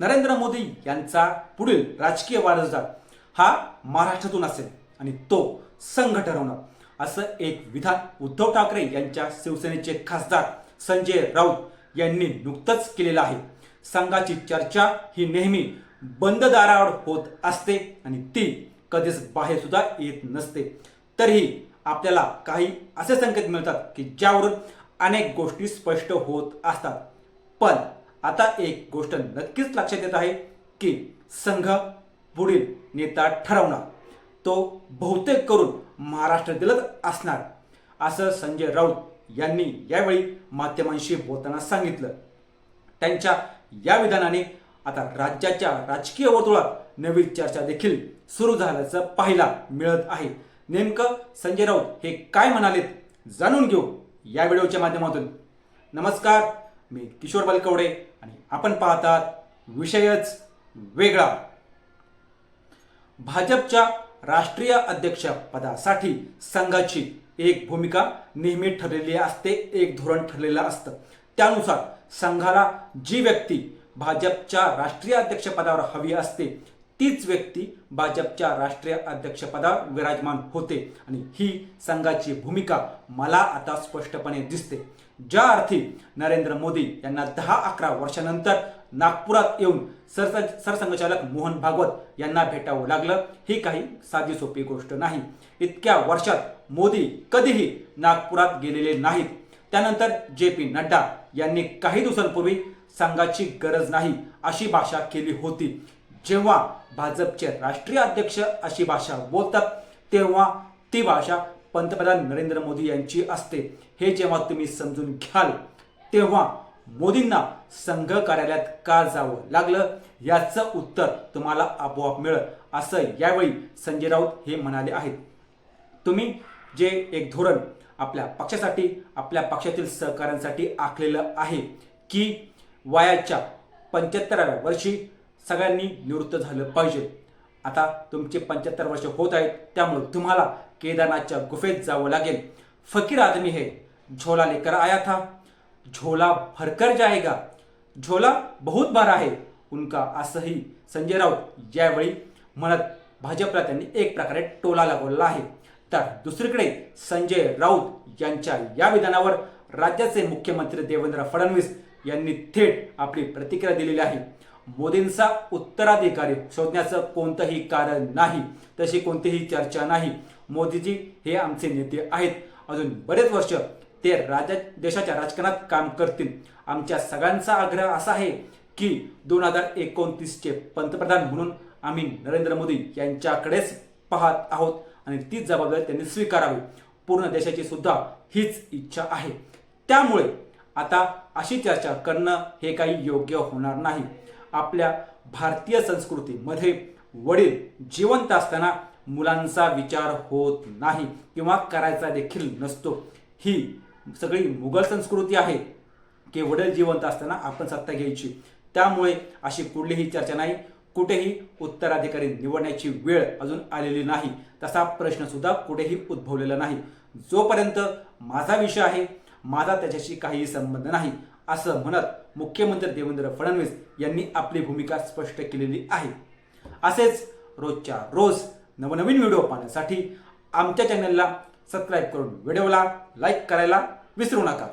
नरेंद्र मोदी यांचा पुढील राजकीय वारसदार हा महाराष्ट्रातून असेल आणि तो संघ ठरवणार असं एक विधान उद्धव ठाकरे यांच्या शिवसेनेचे खासदार संजय राऊत यांनी नुकतंच केलेलं आहे. संघाची चर्चा ही नेहमी बंद दारावर होत असते आणि ती कधीच बाहेर सुद्धा येत नसते. तरीही आपल्याला काही असे संकेत मिळतात की ज्यावरून अनेक गोष्टी स्पष्ट होत असतात. पण आता एक गोष्ट नक्कीच लक्षात येत आहे की संघ पुढील नेता ठरवणार. तो बहुतेक करून महाराष्ट्रातीलच असणार. असं संजय राऊत यांनी यावेळी माध्यमांशी बोलताना सांगितलं. त्यांच्या या विधानाने आता राज्याच्या राजकीय वर्तुळात नवी चर्चा देखील सुरू झाल्याचं पाहायला मिळत आहे. नेमकं संजय राऊत हे काय म्हणालेत जाणून घेऊ या व्हिडिओच्या माध्यमातून. नमस्कार. मी किशोर बलकवडे आणि आपण पाहतात विषयच वेगळा. भाजपच्या राष्ट्रीय अध्यक्ष पदासाठी संघाची एक भूमिका नेहमी ठरलेली असते एक धोरण ठरलेलं असतं. त्यानुसार संघाला जी व्यक्ती भाजपच्या राष्ट्रीय अध्यक्षपदावर हवी असते तीच व्यक्ती भाजपच्या राष्ट्रीय अध्यक्षपदा विराजमान होते. आणि ही संघाची भूमिका मला आता स्पष्टपणे दिसते. ज्या अर्थी नरेंद्र मोदी यांना दहा अकरा वर्षानंतर नागपुरात येऊन सर सरसंघचालक मोहन भागवत यांना भेटावं लागलं ही काही साधी सोपी गोष्ट नाही. इतक्या वर्षात मोदी कधीही नागपुरात गेलेले नाहीत. त्यानंतर जे पी नड्डा यांनी काही दिवसांपूर्वी संघाची गरज नाही अशी भाषा केली होती. जेव्हा भाजपचे राष्ट्रीय अध्यक्ष अशी भाषा बोलतात तेव्हा ती भाषा पंतप्रधान नरेंद्र मोदी यांची असते. हे जेव्हा तुम्ही समजून घ्याल तेव्हा मोदींना संघ कार्यालयात का जावं लागलं? याचं उत्तर तुम्हाला आपोआप मिळत असं यावेळी संजय राऊत हे म्हणाले आहेत. तुम्ही जे एक धोरण आपल्या पक्षासाठी आपल्या पक्षातील सहकाऱ्यांसाठी आखलेलं आहे की वयाच्या पंच्याहत्तराव्या वर्षी सगळ्यांनी निवृत्त झालं पाहिजे. आता तुमचे पंच्याहत्तर वर्ष होत आहेत त्यामुळे तुम्हाला केदारनाथच्या गुफेत जावं लागेल. फकीर आदमी हे झोला लेकर आया था झोला भरकर जाएगा झोला बहुत बार आहे. उनका असंही संजय राऊत यावेळी म्हणत भाजपला त्यांनी एक प्रकारे टोला लागवला आहे. तर दुसरीकडे संजय राऊत यांच्या या विधानावर राज्याचे मुख्यमंत्री देवेंद्र फडणवीस यांनी थेट आपली प्रतिक्रिया दिलेली आहे. मोदींचा उत्तराधिकारी शोधण्याचं कोणतंही कारण नाही तशी कोणतीही चर्चा नाही. मोदीजी हे आमचे नेते आहेत. अजून बरेच वर्ष ते राजा देशाच्या राजकारणात काम करतील. आमच्या सगळ्यांचा आग्रह असा आहे की दोन हजार एकोणतीसचे पंतप्रधान म्हणून आम्ही नरेंद्र मोदी यांच्याकडेच पाहत आहोत आणि तीच जबाबदारी त्यांनी स्वीकारावी. पूर्ण देशाची सुद्धा हीच इच्छा आहे. त्यामुळे आता अशी चर्चा करणं हे काही योग्य होणार नाही. आपल्या भारतीय संस्कृतीमध्ये वडील जिवंत असताना मुलांचा विचार होत नाही किंवा करायचा देखील नसतो. ही सगळी मुघल संस्कृती आहे की वडील जिवंत असताना आपण सत्ता घ्यायची. त्यामुळे अशी कुठलीही चर्चा नाही. कुठेही उत्तराधिकारी निवडण्याची वेळ अजून आलेली नाही. तसा प्रश्नसुद्धा कुठेही उद्भवलेला नाही. जोपर्यंत माझा विषय आहे माझा त्याच्याशी काहीही संबंध नाही. असं म्हणत मुख्यमंत्री देवेंद्र फडणवीस यांनी आपली भूमिका स्पष्ट केलेली आहे. असेच रोजच्या रोज नवनवीन व्हिडिओ पाहण्यासाठी आमच्या चॅनलला सबस्क्राईब करून व्हिडिओला लाईक करायला विसरू नका.